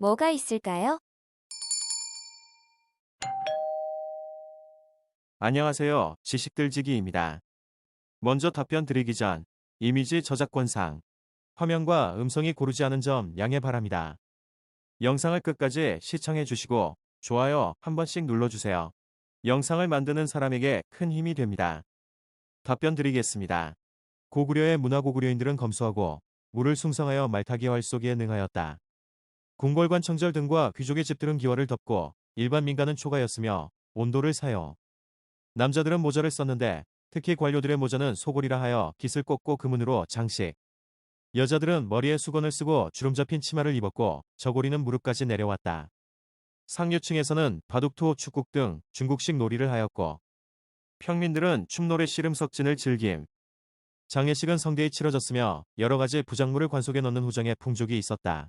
뭐가 있을까요? 안녕하세요. 지식들지기입니다. 먼저 답변 드리기 전 이미지 저작권상 화면과 음성이 고르지 않은 점 양해 바랍니다. 영상을 끝까지 시청해 주시고 좋아요 한 번씩 눌러주세요. 영상을 만드는 사람에게 큰 힘이 됩니다. 답변 드리겠습니다. 고구려의 문화고구려인들은 검소하고 물을 숭상하여 말타기 활쏘기에 능하였다. 궁궐관 청절 등과 귀족의 집들은 기와를 덮고 일반 민가는 초가였으며 온도를 사요. 남자들은 모자를 썼는데 특히 관료들의 모자는 소골이라 하여 깃을 꽂고 금은으로 장식. 여자들은 머리에 수건을 쓰고 주름 잡힌 치마를 입었고 저고리는 무릎까지 내려왔다. 상류층에서는 바둑투, 축국 등 중국식 놀이를 하였고 평민들은 춤노래 씨름석진을 즐김. 장례식은 성대히 치러졌으며 여러 가지 부작물을 관속에 넣는 후정의 풍족이 있었다.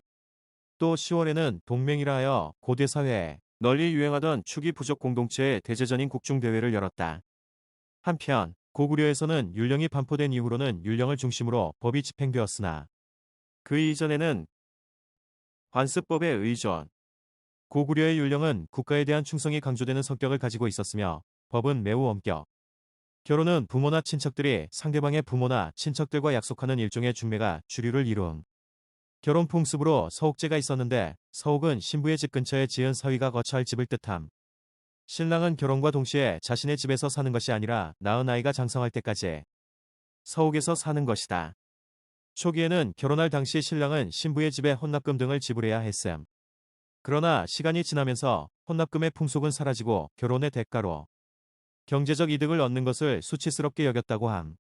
또 10월에는 동맹이라 하여 고대 사회에 널리 유행하던 축이 부족 공동체의 대제전인 국중대회를 열었다. 한편 고구려에서는 율령이 반포된 이후로는 율령을 중심으로 법이 집행되었으나 그 이전에는 관습법의 의존. 고구려의 율령은 국가에 대한 충성이 강조되는 성격을 가지고 있었으며 법은 매우 엄격. 결혼은 부모나 친척들이 상대방의 부모나 친척들과 약속하는 일종의 중매가 주류를 이룬 결혼 풍습으로 서옥제가 있었는데 서옥은 신부의 집 근처에 지은 사위가 거처할 집을 뜻함. 신랑은 결혼과 동시에 자신의 집에서 사는 것이 아니라 낳은 아이가 장성할 때까지 서옥에서 사는 것이다. 초기에는 결혼할 당시 신랑은 신부의 집에 혼납금 등을 지불해야 했음. 그러나 시간이 지나면서 혼납금의 풍속은 사라지고 결혼의 대가로 경제적 이득을 얻는 것을 수치스럽게 여겼다고 함.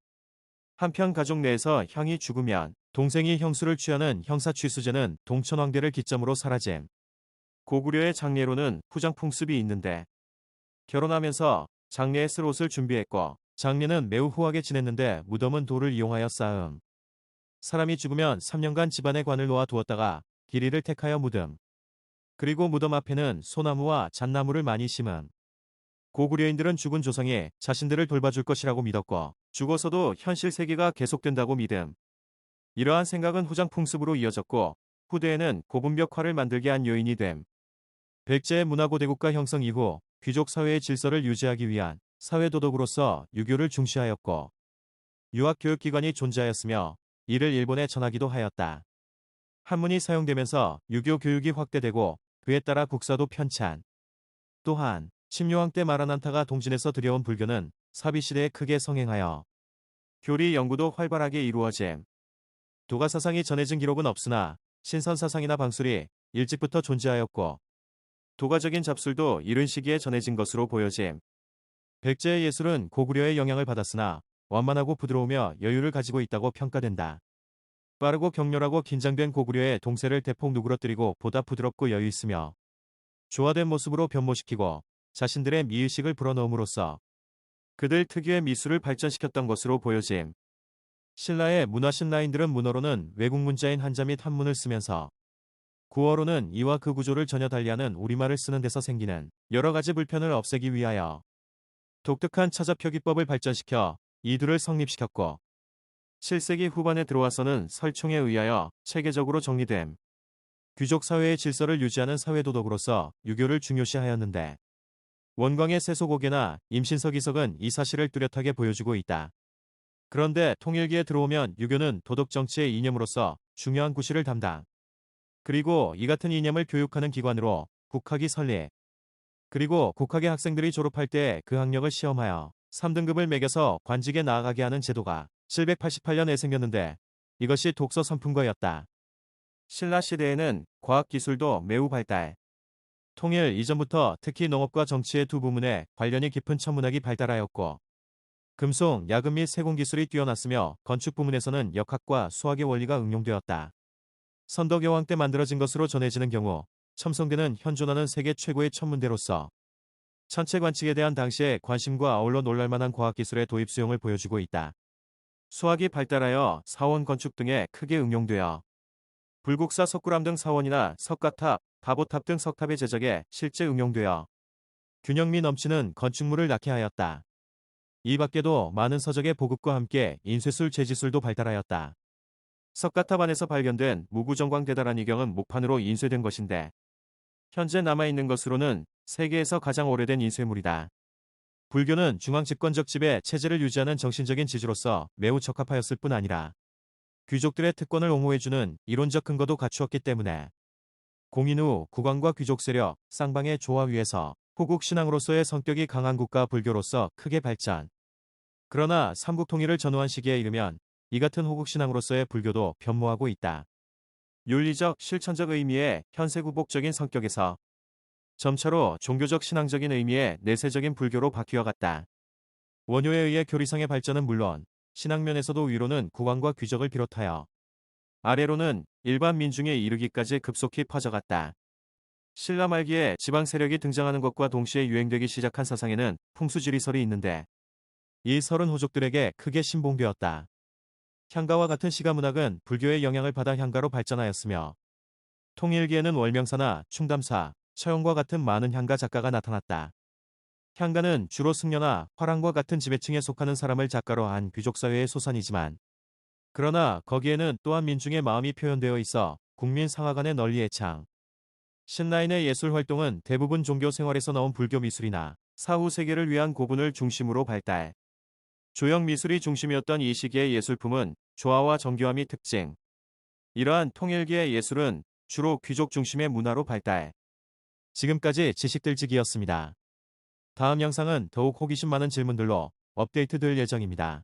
한편 가족 내에서 형이 죽으면 동생이 형수를 취하는 형사 취수제는 동천왕대를 기점으로 사라짐. 고구려의 장례로는 후장 풍습이 있는데 결혼하면서 장례에 쓸 옷을 준비했고 장례는 매우 후하게 지냈는데 무덤은 돌을 이용하여 쌓음. 사람이 죽으면 3년간 집안의 관을 놓아 두었다가 길이를 택하여 무덤. 그리고 무덤 앞에는 소나무와 잣나무를 많이 심음. 고구려인들은 죽은 조상이 자신들을 돌봐줄 것이라고 믿었고 죽어서도 현실 세계가 계속된다고 믿음. 이러한 생각은 후장 풍습으로 이어졌고 후대에는 고분벽화를 만들게 한 요인이 됨. 백제의 문화고대국가 형성 이후 귀족 사회의 질서를 유지하기 위한 사회도덕으로서 유교를 중시하였고 유학교육기관이 존재하였으며 이를 일본에 전하기도 하였다. 한문이 사용되면서 유교 교육이 확대되고 그에 따라 국사도 편찬. 또한 침묘왕 때 마라난타가 동진에서 들여온 불교는 사비시대에 크게 성행하여 교리 연구도 활발하게 이루어짐. 도가 사상이 전해진 기록은 없으나 신선 사상이나 방술이 일찍부터 존재하였고 도가적인 잡술도 이른 시기에 전해진 것으로 보여짐. 백제의 예술은 고구려의 영향을 받았으나 완만하고 부드러우며 여유를 가지고 있다고 평가된다. 빠르고 격렬하고 긴장된 고구려의 동세를 대폭 누그러뜨리고 보다 부드럽고 여유 있으며 조화된 모습으로 변모시키고 자신들의 미의식을 불어넣음으로써 그들 특유의 미술을 발전시켰던 것으로 보여짐. 신라의 문화 신 라인들은 문어로는 외국 문자인 한자 및 한문을 쓰면서 구어로는 이와 그 구조를 전혀 달리하는 우리말을 쓰는 데서 생기는 여러 가지 불편을 없애기 위하여 독특한 차자표기법을 발전시켜 이두를 성립시켰고 7세기 후반에 들어와서는 설총에 의하여 체계적으로 정리됨. 귀족 사회의 질서를 유지하는 사회도덕으로서 유교를 중요시하였는데 원광의 세소고개나 임신서기석은 이 사실을 뚜렷하게 보여주고 있다. 그런데 통일기에 들어오면 유교는 도덕 정치의 이념으로서 중요한 구실을 담당. 그리고 이 같은 이념을 교육하는 기관으로 국학이 설립. 그리고 국학의 학생들이 졸업할 때 그 학력을 시험하여 3등급을 매겨서 관직에 나아가게 하는 제도가 788년에 생겼는데 이것이 독서 선풍거였다. 신라 시대에는 과학기술도 매우 발달. 통일 이전부터 특히 농업과 정치의 두 부문에 관련이 깊은 천문학이 발달하였고 금속, 야금 및 세공 기술이 뛰어났으며 건축 부문에서는 역학과 수학의 원리가 응용되었다. 선덕 여왕 때 만들어진 것으로 전해지는 경우 첨성대는 현존하는 세계 최고의 천문대로서 천체 관측에 대한 당시의 관심과 아울러 놀랄만한 과학기술의 도입 수용을 보여주고 있다. 수학이 발달하여 사원 건축 등에 크게 응용되어 불국사 석굴암 등 사원이나 석가탑, 다보탑 등 석탑의 제작에 실제 응용되어 균형미 넘치는 건축물을 낳게 하였다. 이 밖에도 많은 서적의 보급과 함께 인쇄술, 재지술도 발달하였다. 석가탑 안에서 발견된 무구정광 대단한 이경은 목판으로 인쇄된 것인데 현재 남아있는 것으로는 세계에서 가장 오래된 인쇄물이다. 불교는 중앙 집권적 지배 체제를 유지하는 정신적인 지주로서 매우 적합하였을 뿐 아니라 귀족들의 특권을 옹호해주는 이론적 근거도 갖추었기 때문에 공인 후 국왕과 귀족 세력, 쌍방의 조화 위에서 호국 신앙으로서의 성격이 강한 국가 불교로서 크게 발전. 그러나 삼국 통일을 전후한 시기에 이르면 이 같은 호국 신앙으로서의 불교도 변모하고 있다. 윤리적, 실천적 의미의 현세 구복적인 성격에서 점차로 종교적 신앙적인 의미의 내세적인 불교로 바뀌어갔다. 원효에 의해 교리상의 발전은 물론 신앙면에서도 위로는 국왕과 귀족을 비롯하여 아래로는 일반 민중에 이르기까지 급속히 퍼져갔다. 신라 말기에 지방 세력이 등장하는 것과 동시에 유행되기 시작한 사상에는 풍수지리설이 있는데 이 설은 호족들에게 크게 신봉되었다. 향가와 같은 시가 문학은 불교의 영향을 받아 향가로 발전하였으며 통일기에는 월명사나 충담사, 처용과 같은 많은 향가 작가가 나타났다. 향가는 주로 승려나 화랑과 같은 지배층에 속하는 사람을 작가로 한 귀족사회의 소산이지만 그러나 거기에는 또한 민중의 마음이 표현되어 있어 국민 상하 간의 널리 애창. 신라인의 예술 활동은 대부분 종교 생활에서 나온 불교 미술이나 사후 세계를 위한 고분을 중심으로 발달. 조형 미술이 중심이었던 이 시기의 예술품은 조화와 정교함이 특징. 이러한 통일기의 예술은 주로 귀족 중심의 문화로 발달. 지금까지 지식들지기였습니다. 다음 영상은 더욱 호기심 많은 질문들로 업데이트될 예정입니다.